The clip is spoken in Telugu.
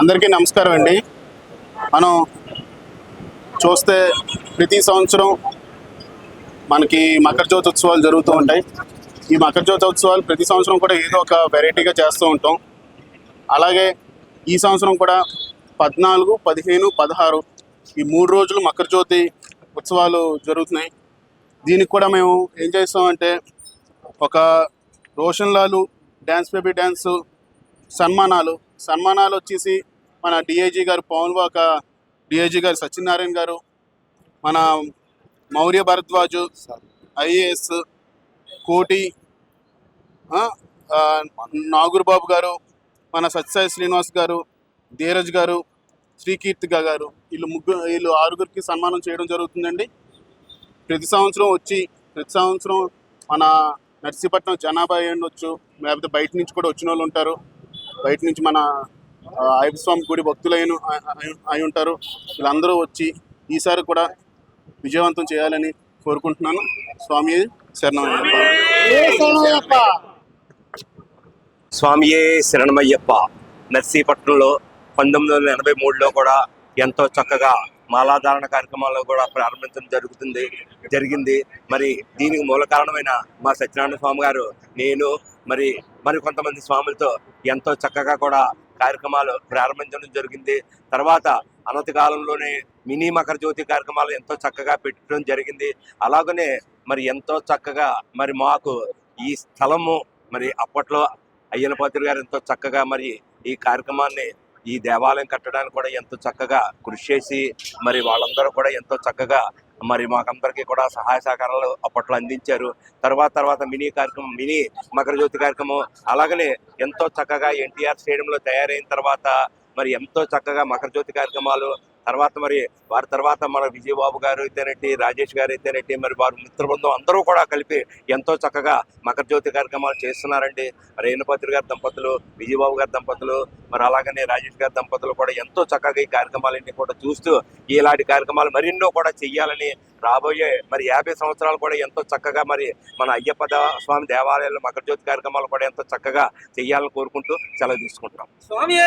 అందరికీ నమస్కారం అండి. మనం చూస్తే ప్రతి సంవత్సరం మనకి మకర జ్యోతి ఉత్సవాలు జరుగుతూ ఉంటాయి. ఈ మకర జ్యోతి ఉత్సవాలు ప్రతి సంవత్సరం కూడా ఏదో ఒక వెరైటీగా చేస్తూ ఉంటాం. అలాగే ఈ సంవత్సరం కూడా పద్నాలుగు పదిహేను పదహారు ఈ మూడు రోజులు మకర జ్యోతి ఉత్సవాలు జరుగుతున్నాయి. దీనికి కూడా మేము ఏం చేస్తామంటే ఒక రోషన్ లాలు డ్యాన్స్ బేబీ డ్యాన్స్ సన్మానాలు. సన్మానాలు వచ్చేసి మన డిఐజీ గారు పవన్ వాక డిఐజీ గారు సత్యనారాయణ గారు మన మౌర్య భరద్వాజు ఐఏఎస్ కోటి నాగురుబాబు గారు మన సత్యసాయి శ్రీనివాస్ గారు ధీరజ్ గారు శ్రీకీర్తిగా గారు వీళ్ళు ముగ్గురు వీళ్ళు ఆరుగురికి సన్మానం చేయడం జరుగుతుందండి. ప్రతి సంవత్సరం వచ్చి ప్రతి సంవత్సరం మన నర్సీపట్నం జనాభా ఏండొచ్చు లేకపోతే బయట నుంచి కూడా వచ్చిన వాళ్ళు ఉంటారు. బయట నుంచి మన అయ్యప్ప స్వామి గుడి భక్తులు అయిన అయి- ఉంటారు. వీళ్ళందరూ వచ్చి ఈసారి కూడా విజయవంతం చేయాలని కోరుకుంటున్నాను. స్వామి శరణం స్వామియే శరణమయ్యప్ప. నర్సీపట్నంలో పంతొమ్మిది వందల ఎనభై మూడులో కూడా ఎంతో చక్కగా మాలాధారణ కార్యక్రమాలు కూడా ప్రారంభించడం జరుగుతుంది జరిగింది. మరి దీనికి మూల కారణమైన మా సత్యనారాయణ స్వామి గారు నేను మరి మరి కొంతమంది స్వాములతో ఎంతో చక్కగా కూడా కార్యక్రమాలు ప్రారంభించడం జరిగింది. తర్వాత అనతి కాలంలోనే మినీ మకర జ్యోతి కార్యక్రమాలు ఎంతో చక్కగా పెట్టడం జరిగింది. అలాగనే మరి ఎంతో చక్కగా మరి మాకు ఈ స్థలము మరి అప్పట్లో అయ్యన గారు ఎంతో చక్కగా మరి ఈ కార్యక్రమాన్ని ఈ దేవాలయం కట్టడానికి కూడా ఎంతో చక్కగా కృషి చేసి మరి వాళ్ళందరూ కూడా ఎంతో చక్కగా మరి మాకందరికీ కూడా సహాయ సహకారాలు అప్పట్లో అందించారు. తర్వాత తర్వాత మినీ కార్యక్రమం మినీ మకర జ్యోతి కార్యక్రమం అలాగనే ఎంతో చక్కగా ఎన్టీఆర్ స్టేడియంలో తయారైన తర్వాత మరి ఎంతో చక్కగా మకర జ్యోతి కార్యక్రమాలు తర్వాత మరి వారి తర్వాత మన విజయబాబు గారు అయితేనేటి రాజేష్ గారు అయితేనేటి మరి వారి మిత్ర బృందం అందరూ కూడా కలిపి ఎంతో చక్కగా మకర జ్యోతి కార్యక్రమాలు చేస్తున్నారండి. మరి ఏనుపత్రి గారి దంపతులు విజయబాబు గారి దంపతులు మరి అలాగనే రాజేష్ గారి దంపతులు కూడా ఎంతో చక్కగా ఈ కార్యక్రమాలన్నీ కూడా చూస్తూ ఇలాంటి కార్యక్రమాలు మరెన్నో కూడా చెయ్యాలని రాబోయే మరి యాభై సంవత్సరాలు కూడా ఎంతో చక్కగా మరి మన అయ్యప్ప స్వామి దేవాలయాల్లో మకర జ్యోతి కార్యక్రమాలు కూడా ఎంతో చక్కగా చెయ్యాలని కోరుకుంటూ సెలవు తీసుకుంటున్నాం. స్వామి